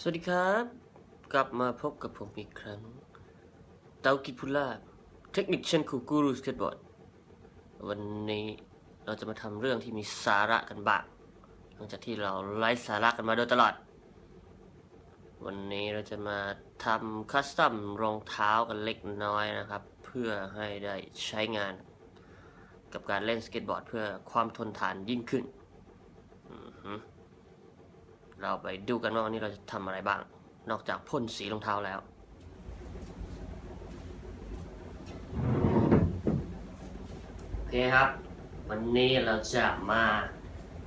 สวัสดีครับ กลับมาพบกับผมอีกครั้ง เตากิพุล่าเทคนิคเช่นคูกูรูสเก็ตบอร์ด วันนี้เราจะมาทำเรื่องที่มีสาระกันบ้างหลังจากที่เราไล่สาระกันมาโดยตลอด วันนี้เราจะมาทำคัสตอมรองเท้ากันเล็กน้อยนะครับ เพื่อให้ได้ใช้งาน กับการเล่นสเก็ตบอร์ด เพื่อความทนทานยิ่งขึ้น อือ เราไปดูกันว่าวันนี้เราจะทำอะไรบ้าง นอกจากพ่นสีรองเท้าแล้ว โอเคครับ วันนี้เราจะมา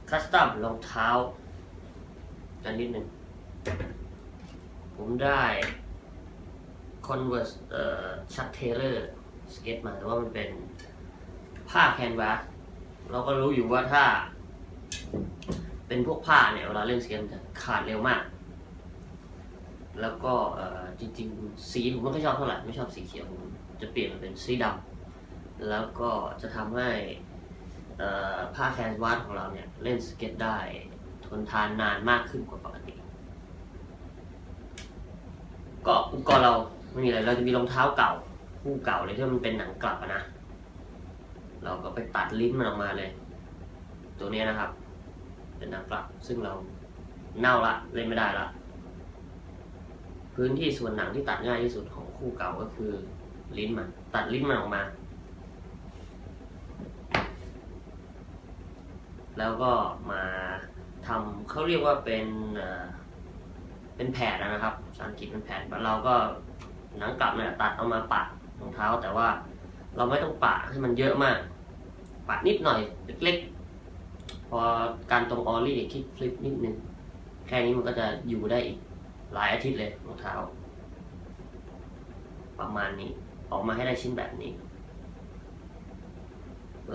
คัสตอมรองเท้ากันนิดหนึ่ง ผมได้ Converse เอ่อชักเทเลอร์สเก็ตมาแต่ว่ามันเป็นผ้าแคนวาสเราก็รู้อยู่ว่าถ้า เป็นพวกผ้าเนี่ยเวลาเล่นสเก็ตมันจะขาดเร็วมาก แล้วก็จริงๆ สีผมไม่ค่อยชอบเท่าไหร่ไม่ชอบสีเขียวผมจะเปลี่ยนมาเป็นสีดำแล้วก็จะทำให้ผ้าแคนวาสของเราเนี่ยเล่นสเก็ตได้ทนทานนานมากขึ้นกว่าปกติก็อุปกรณ์เราไม่มีอะไรเราจะมีรองเท้าเก่าคู่เก่าเลยที่มันเป็นหนังกลับนะ เราก็ไปตัดลิ้นมันออกมาเลย ตัวนี้นะครับ เป็นนังกลับ ซึ่งเราเน่าละเล่นไม่ได้ละ พื้นที่ส่วนหนังที่ตัดง่ายที่สุดของคู่เก่าก็คือ ลิ้นมัน ตัดลิ้นมันออกมา แล้วก็มาทำเขาเรียกว่าเป็นเป็นแผดนะครับภาษาอังกฤษเป็นแผดเราก็หนังกลับเนี่ยตัดเอามาปะรองเท้าแต่ว่าเราไม่ต้องปะให้มันเยอะมาก ปะนิดหน่อยเล็กๆ พอการตรงออลลี่คลิกฟลิปนิดนึง แค่นี้มันก็จะอยู่ได้อีกหลายอาทิตย์เลยรองเท้า ประมาณนี้ออกมาให้ได้ชิ้นแบบนี้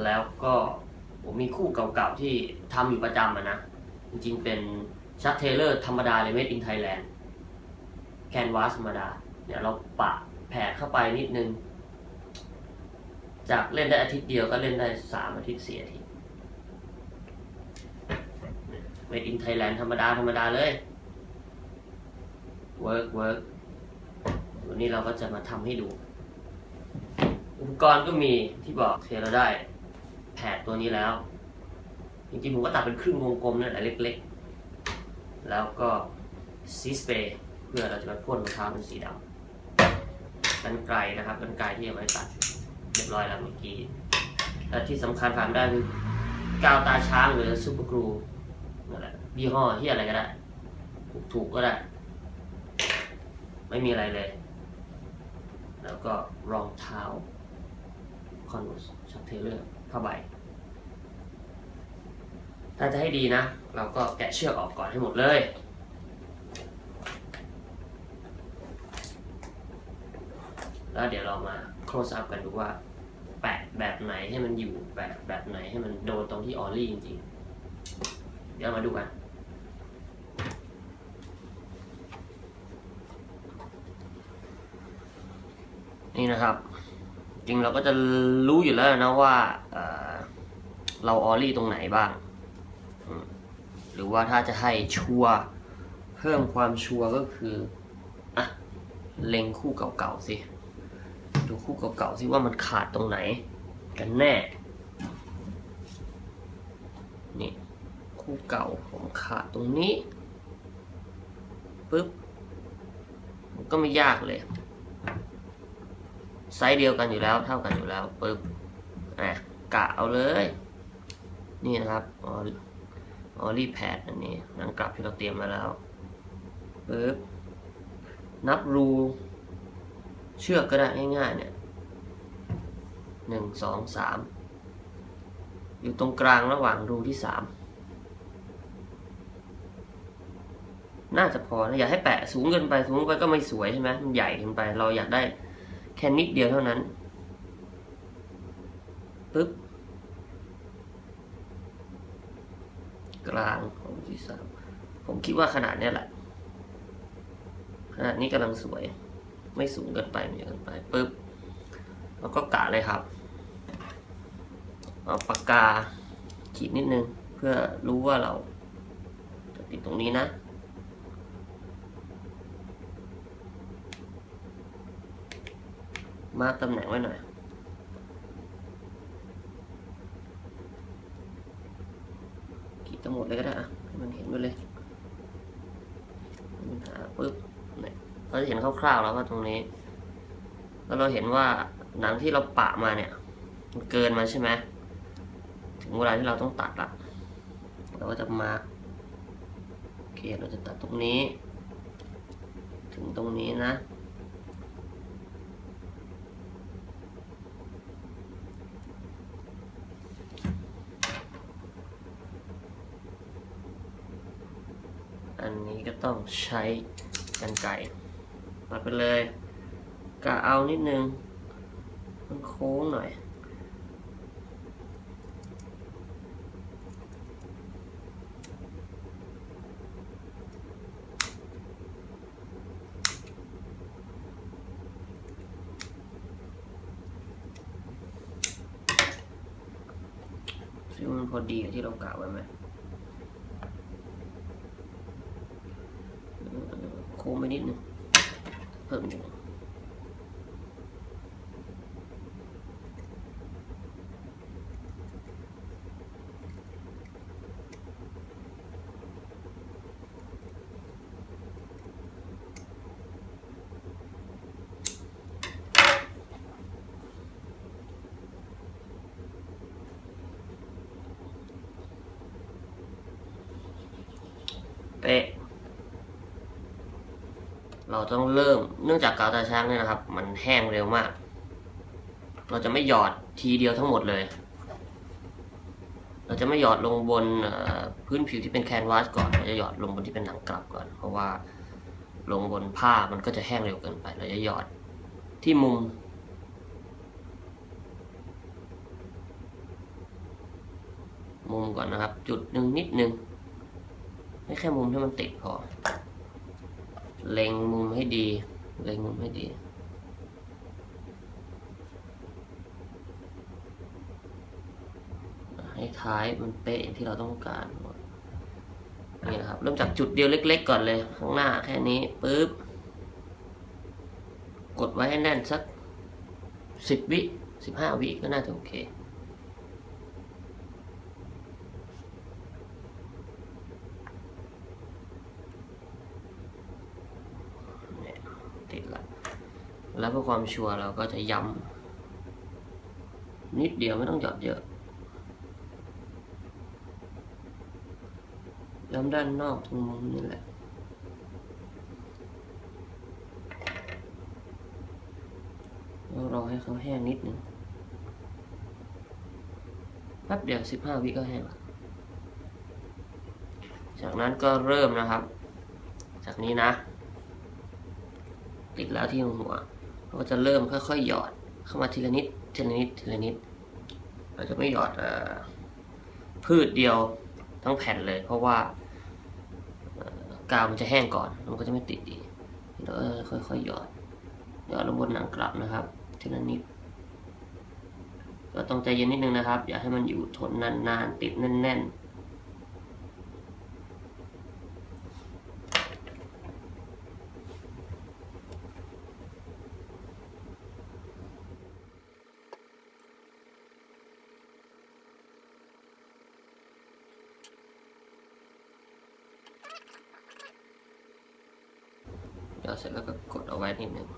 แล้วก็ผมมีคู่เก่าๆที่ทำอยู่ประจำะนะ จริงๆเป็นชักเทเลอร์ธรรมดาเลยเมดอินไทยแลนด์แคนวาสธรรมดาเดี๋ยเราปะแผดเข้าไปนิดนึง จากเล่นได้อาทิตย์เดียวก็เล่นได้สามอาทิตย์สี่อาทิตย์เมดอินไทยแลนด์ธรรมดา ธรรมดาเลยเวิร์กเวิร์กวันนี้เราก็จะมาทำให้ดู อุปกรณ์ก็มีที่บอกเทเราได้แผดตัวนี้แล้ว จริงๆ ผมก็ตัดเป็นครึ่งวงกลมนั่นแหละเล็กๆ แล้วก็ซีสเปรย์เพื่อเราจะมาพ่นรองเท้าเป็นสีดำกันไกลนะครับกันไกลที่เอาไว้ตัดเรียบร้อยแล้วเมื่อกี้และที่สำคัญขามได้คือกาวตาช้างหรือซูเปอร์กรู นั่นแหละยี่ห้อที่อะไรก็ได้ ถูกๆก็ได้ ไม่มีอะไรเลย แล้วก็รองเท้าคอน v ว r ชักเทเลอร์ผ้าใบ ถ้าจะให้ดีนะ เราก็แกะเชือกออกก่อนให้หมดเลยแล้วเดี๋ยวเรามา close up กันดูว่า แปะแบบไหนให้มันอยู่แบบแบบไหนให้มันโดนตรงที่ออลลี่จริงๆ ดี๋ยวมาดูกันนี่นะครับ จริงเราก็จะรู้อยู่แล้วนะว่าเเราออลลี่ตรงไหนบ้าง หรือว่าถ้าจะให้ชัวร์เพิ่มความชัวรก็คืออะเล็งคู่เก่าๆสิ ดูคู่เก่าๆสิว่ามันขาดตรงไหนกันแน่ คู่เก่าผมขาดตรงนี้ปึ๊บมันก็ไม่ยากเลยไซส์เดียวกันอยู่แล้วเท่ากันอยู่แล้วปึ๊บอะกะเอาเลย นี่นะครับออออลี่แพดอันนี้หนังกลับที่เราเตรียมมาแล้วปึ๊บนับรูเชือกก็ได้ง่ายๆเนี่ยหนึ่งสองสามอยู่ตรงกลางระหว่างรูที่สาม น่าจะพอนะอย่าให้แปะสูงเกินไปสูงไปก็ไม่สวยใช่ไหมมันใหญ่เกินไป เราอยากได้แค่นิดเดียวเท่านั้นปึ๊บกลางของที่สามผมคิดว่าขนาดนี้แหละขนาดนี้กำลังสวย ไม่สูงเกินไปไม่เกินไปปึ๊บแล้วก็กะเลยครับเอาปากกาขีดนิดนึง เพื่อรู้ว่าเราจะติดตรงนี้นะ มาร์กตำแหน่งไว้หน่อย ขีดทั้งหมดเลยก็ได้อะให้มันเห็นไปเลยปัญหาปุ๊บเนี่ยเราจะเห็นคร่าวๆแล้วว่าตรงนี้ แล้วเราเห็นว่าหนังที่เราปะมาเนี่ย มันเกินมาใช่ไหมถึงเวลาที่เราต้องตัดละเราก็จะมาร์กโอเคเราจะตัดตรงนี้ ถึงตรงนี้นะ อั นนี้ก็ต้องใช้กันไก่ตัดไปเลยกะเอานิดนึง มันโค้งหน่อย ซึ่งมันพอดีกับที่เรากะไว้ไหมเออโค้งไป นิดนึง เพิ่มอีกหนึ่งเป๊ะ เรา ต้องเริ่ม เนื่องจากกาวตาช้างเนี่ยนะครับ มันแห้งเร็วมาก เราจะไม่หยอดทีเดียวทั้งหมดเลย เราจะไม่หยอดลงบนพื้นผิวที่เป็นแคนวาสก่อน เราจะหยอดลงบนที่เป็นหนังกลับก่อน เพราะว่าลงบนผ้ามันก็จะแห้งเร็วเกินไป เราจะหยอดที่มุมมุมก่อนนะครับ จุดหนึ่งนิดนึงไม่แค่มุมที่มันติดพอ เล็งมุมให้ดี เล็งมุมให้ดี ให้ท้ายมันเป๊ะอย่างที่เราต้องการนี่นะครับ เริ่มจากจุดเดียวเล็ก ๆ ก่อนเลย ข้างหน้าแค่นี้ปุ๊บ กดไว้ให้แน่นสักสิบวิสิบห้าวิก็น่าจะโอเค เนี่ยติดละ แล้วเพื่อความชัวร์เราก็จะย้ำนิดเดียวไม่ต้องหยอดเยอะย้ำด้านนอกตรงมุมนี่แหละรอให้เขาแห้งนิดนึงแป๊บเดียวสิบห้าวิก็แห้งละจากนั้นก็เริ่มนะครับ จากนี้นะ ติดแล้วที่หัว เราก็จะเริ่มค่อยๆหยอดเข้ามาทีละนิดทีละนิดทีละนิด เราจะไม่หยอดอพืชเดียวทั้งแผ่นเลย เพราะว่ากาวมันจะแห้งก่อน มันก็จะไม่ติดดีเราค่อยๆหยอดหยอดลงบนหนังกลับนะครับทีละนิดก็ต้องใจเย็นนิดนึงนะครับ อย่าให้มันอยู่ทนนานๆติดแน่นๆ เดี๋ยวเสร็จแล้วก็กดเอาไว้นิดนึง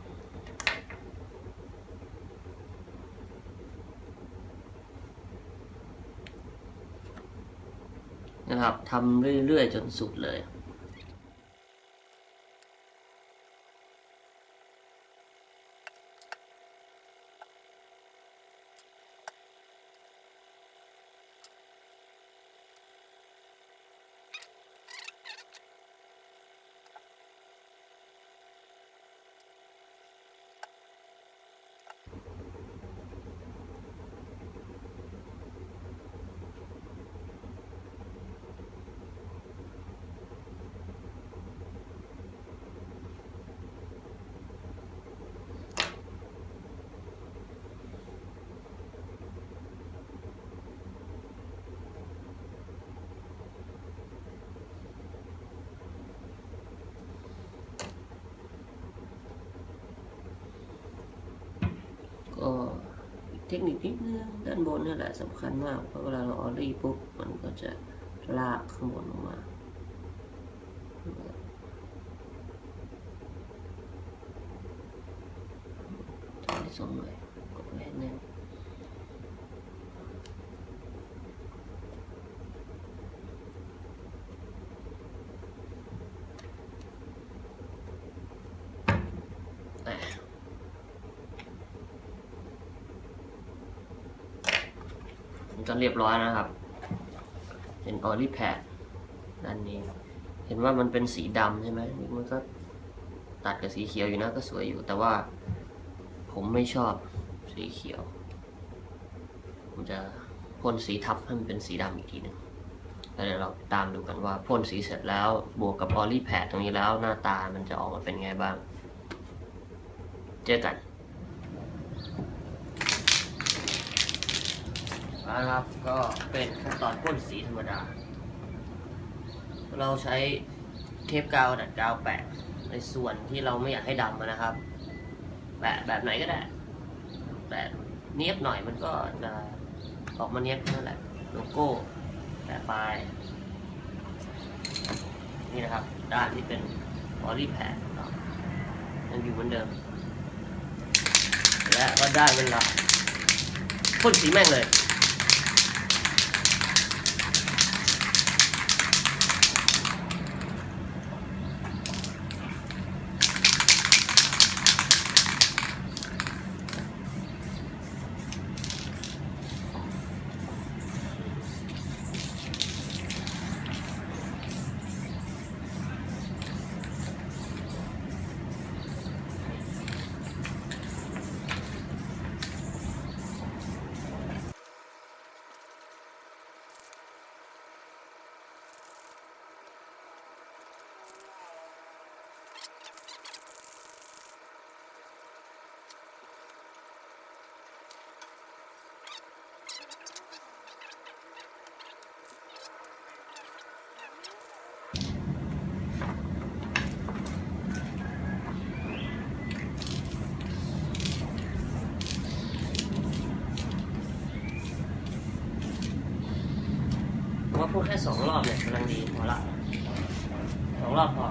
นะครับทำเรื่อยๆจนสุดเลย โก็อีก เทคนิคนิดนึงด้านบนนี่แหละสำคัญมากเพราะเวลาเราออรี่ปุ๊บมันก็จะลากข้างบนลงมา ทำให้สมหน่อยกดไว้ให้แน่นอะมัน ก็เรียบร้อยนะครับ เป็นออลี่แพดด้านนี้ เห็นว่ามันเป็นสีดำใช่ไหมนี่มันก็ตัดกับสีเขียวอยู่นะก็สวยอยู่ แต่ว่าผมไม่ชอบสีเขียว ผมจะพ่นสีทับให้มันเป็นสีดำอีกทีหนึ่งแล้วเดี๋ยวเราตามดูกันว่าพ่นสีเสร็จแล้วบวกกับออลี่แพดตรงนี้แล้วหน้าตามันจะออกมาเป็นไงบ้าง เจอกัน เอาละครับ ก็เป็นขั้นตอนพ่นสีธรรมดา เราใช้เทปกาวดัดกาวแปะในส่วนที่เราไม่อยากให้ดำนะครับ แปะแบบไหนก็ได้ แปะเนียบหน่อยมันก็จะออกมาเนียบนั่นแหละโลโก้แปะปนี่นะครับ ด้านที่เป็นออลี่แพดยังอยู่เหมือนเดิม และก็ได้เวลาพ่นสีแม่งเลย สองรอบเนี่ยกำลังดีพอละสองรอบพอ